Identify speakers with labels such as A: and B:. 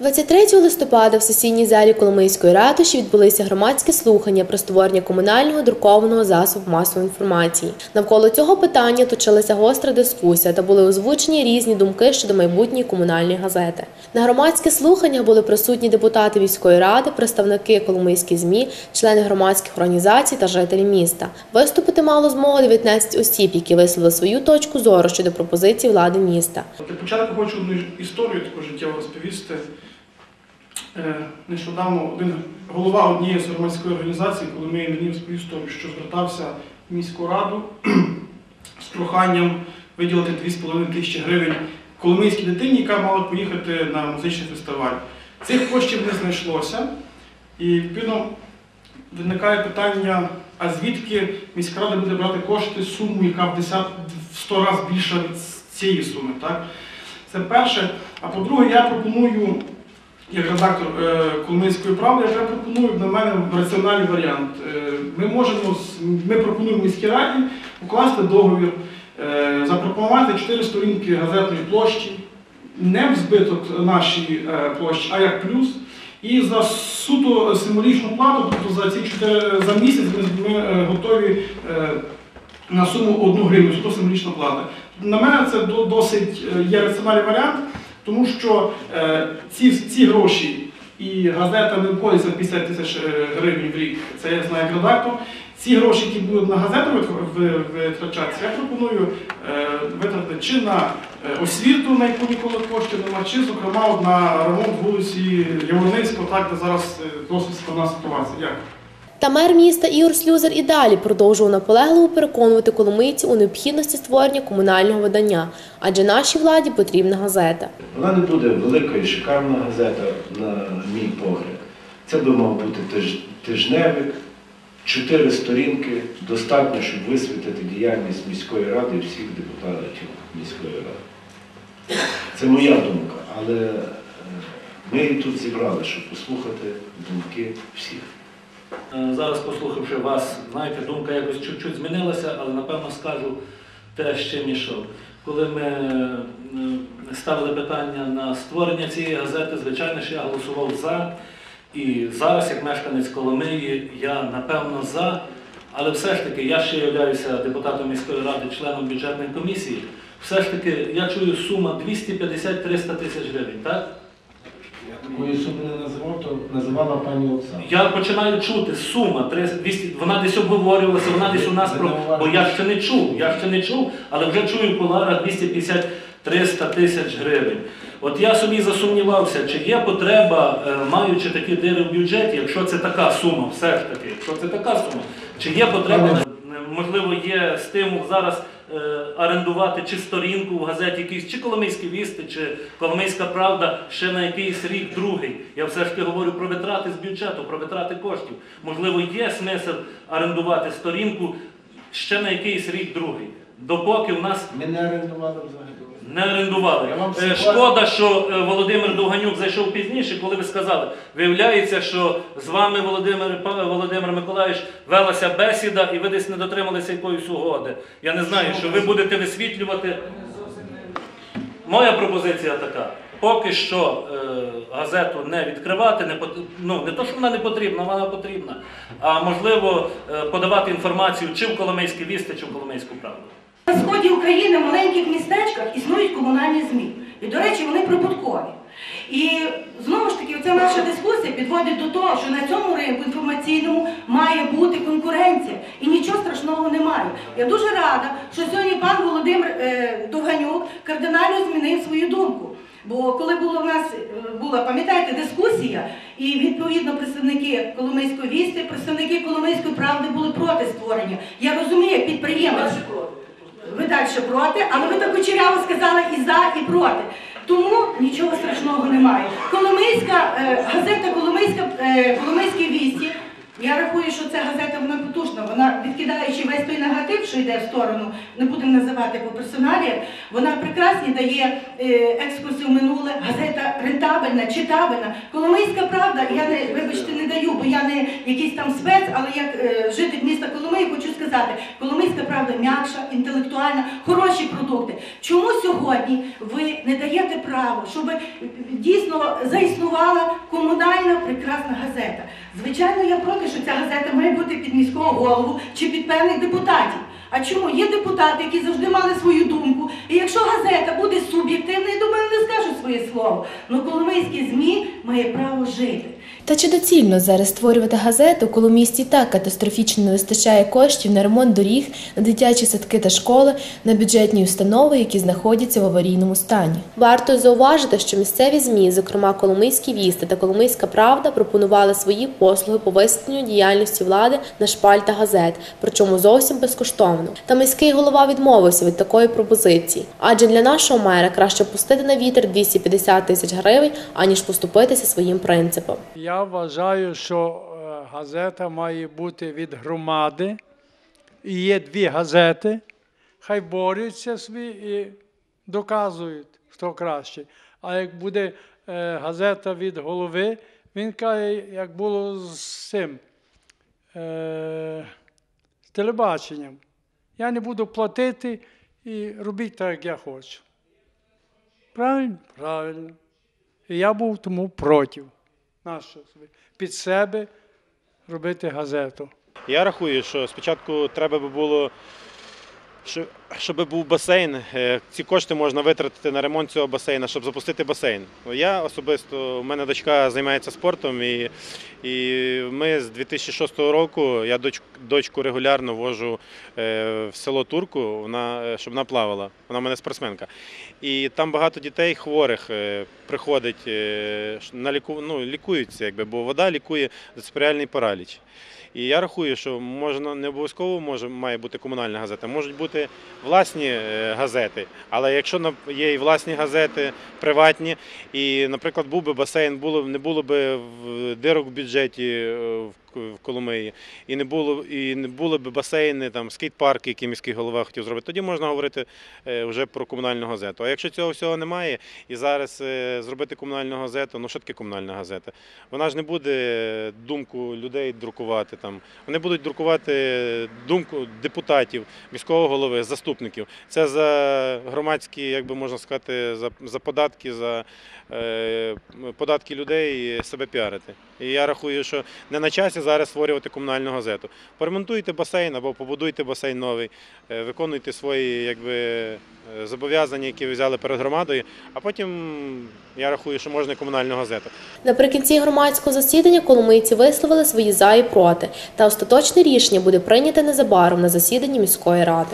A: 23 листопада в сесійній залі Коломийської ратуші відбулися громадські слухання про створення комунального друкованого засобу масової інформації. Навколо цього питання точилася гостра дискусія та були озвучені різні думки щодо майбутньої комунальної газети. На громадських слуханнях були присутні депутати міської ради, представники Коломийських ЗМІ, члени громадських організацій та жителі міста. Виступити мало змогу 19 осіб, які висловили свою точку зору щодо пропозицій влади міста.
B: Для початку хочу одну історію таку життєву розповісти. Е, Нещодавно один голова однієї з громадської організації, коли ми мені історію, що звертався в міську раду з проханням виділити 2,5 тисячі гривень коломийській дитині, яка мала поїхати на музичний фестиваль. Цих коштів не знайшлося, і відповідно виникає питання, а звідки міська рада буде брати кошти, суму, яка в 10 в 100 разів більша від цієї суми. Так? Це перше. А по-друге, я пропоную, як редактор е, Коломийської правди, я пропоную на мене раціональний варіант. Е, Ми можемо ми пропонуємо міській раді укласти договір, е, запропонувати 4 сторінки газетної площі, не в збиток нашій площі, а як плюс. І за суто символічну плату, тобто за ці 4 за місяць ми, готові на суму 1 гривню, суто символічна плата. На мене це досить є раціональний варіант, тому що е, ці, ці гроші і газета не обходиться 50 тисяч е, гривень в рік, це я знаю як редактор. Ці гроші, які будуть на газету витрачатися, я пропоную е, витратити чи на е, освіту, на яку ніколи коштів немає, чи, зокрема, на ремонт вулиці Яворницького, так, де зараз е, досить складна ситуація. Дякую.
A: Та мер міста Ігор Слюзер і далі продовжував наполегливо переконувати коломийців у необхідності створення комунального видання, адже нашій владі потрібна газета.
C: Вона не буде велика і шикарна газета, на мій погляд. Це би мав бути тижневик, чотири сторінки, достатньо, щоб висвітлити діяльність міської ради і всіх депутатів міської ради. Це моя думка, але е, ми її тут зібрали, щоб послухати думки всіх.
D: Е, Зараз, послухавши вас, знаєте, думка якось чуть-чуть змінилася, але напевно скажу те, з чим ішов. Коли ми е, ставили питання на створення цієї газети, звичайно, що я голосував за. І зараз, як мешканець Коломиї, я напевно за. Але все ж таки, я ще являюся депутатом міської ради, членом бюджетної комісії. Все ж таки, я чую сума 250-300 тисяч гривень, так?
C: Такої суми не називав, то називала пані Оксана.
D: Я починаю чути сума 300, 200, вона десь обговорювалася, вона десь у нас про. Бо я ще не чув, я ще не чув, але вже чую в куларах 250-300 тисяч гривень. От я собі засумнівався, чи є потреба, е, маючи такі дири в бюджеті, якщо це така сума, все ж таки, якщо це така сума, чи є потреба, е, можливо, є стимул зараз орендувати чи сторінку в газеті якийсь, чи Коломийські вісти, чи Коломийська правда ще на якийсь рік другий. Я все ж таки говорю про витрати з бюджету, про витрати коштів. Можливо, є смисл орендувати сторінку ще на якийсь рік другий. Допоки в нас
C: Ми не орендували взагалі.
D: Не орендували. Е, Шкода, що е, Володимир Довганюк зайшов пізніше, коли ви сказали. Виявляється, що з вами, Володимир, Па- Володимир Миколаївич, велася бесіда і ви десь не дотрималися якоїсь угоди. Я не знаю, що ви будете висвітлювати. Моя пропозиція така. Поки що е, газету не відкривати, не пот- ну, не то, що вона не потрібна, вона потрібна, а можливо е, подавати інформацію чи в Коломийські вісти, чи в Коломийську правду.
E: На сході України в маленьких містечках існують комунальні ЗМІ. І, до речі, вони прибуткові. І знову ж таки, ця наша дискусія підводить до того, що на цьому ринку інформаційному має бути конкуренція. І нічого страшного немає. Я дуже рада, що сьогодні пан Володимир е, Довганюк кардинально змінив свою думку. Бо коли було в нас е, була, пам'ятаєте, дискусія, і відповідно представники Коломийської вісти, представники Коломийської правди були проти створення. Я розумію, підприємець. Ви далі проти, але ви так кучеряво сказали і за, і проти. Тому нічого страшного немає. Коломийська е, газета Коломийська, е, Коломийські вісті Я рахую, що ця газета вона потужна. Вона відкидаючи весь той негатив, що йде в сторону, не будемо називати по персоналі, вона прекрасні дає е, екскурси в минуле. Газета рентабельна, читабельна. Коломийська правда, я не вибачте, не даю, бо я не якийсь там спец, але як е, житель міста Коломиї хочу сказати, Коломийська правда м'якша, інтелектуальна, хороші продукти. Чому сьогодні ви не даєте право, щоб дійсно заіснувала комунальна прекрасна газета? Звичайно, я проти, що ця газета має бути під міського голову чи під певних депутатів. А чому? Є депутати, які завжди мали свою думку. І якщо газета буде суб'єктивна, я думаю, вони скажуть своє слово. Ну Коломийські ЗМІ має право жити.
A: Та чи доцільно зараз створювати газету, коли в місті так катастрофічно не вистачає коштів на ремонт доріг, на дитячі садки та школи, на бюджетні установи, які знаходяться в аварійному стані? Варто зауважити, що місцеві змі, зокрема Коломийські вісти та Коломийська Правда, пропонували свої послуги по висвітленню діяльності влади на шпальта газет, причому зовсім безкоштовно. Та міський голова відмовився від такої пропозиції, адже для нашого мера краще пустити на вітер 250 тисяч гривень, аніж поступитися своїм принципам.
F: Я вважаю, що е, газета має бути від громади. І є дві газети, хай борються собі і доказують, хто краще. А як буде е, газета від голови, він каже, як було з цим е, з телебаченням. Я не буду платити і робіть так, як я хочу. Правильно? Правильно. І я був тому проти. Нащо? Під себе робити газету.
G: Я рахую, що спочатку треба би було, щоб був басейн. Е, Ці кошти можна витратити на ремонт цього басейна, щоб запустити басейн. Я особисто, у мене дочка займається спортом, і, і ми з 2006 року я доч, дочку регулярно вожу е, в село Турку, вона, е, щоб вона плавала. Вона в мене спортсменка. І там багато дітей хворих приходить на ліку, ну, лікуються, якби, бо вода лікує дисперіальний параліч. І я рахую, що можна не обов'язково може має бути комунальна газета, можуть бути власні е, газети. Але якщо є і власні газети, приватні, і, наприклад, був би басейн, було не було б в- дирок в бюджеті е, в Коломиї, і не було і не були б басейни, там скейт-парки, які міський голова хотів зробити, тоді можна говорити е, вже про комунальну газету. А якщо цього всього немає, і зараз зробити комунальну газету, ну що таке комунальна газета? Вона ж не буде думку людей друкувати там. Вони будуть друкувати думку депутатів, міського голови, заступників. Це за громадські, як би можна сказати, за, за податки, за е, податки людей і себе піарити. І я рахую, що не на часі зараз створювати комунальну газету. Поремонтуйте басейн або побудуйте басейн новий, е, виконуйте свої якби, е, зобов'язання, які ви взяли перед громадою, а потім я рахую, що можна комунальну газету.
A: Наприкінці громадського засідання коломийці висловили свої за і проти, та остаточне рішення буде прийняте незабаром на засіданні міської ради.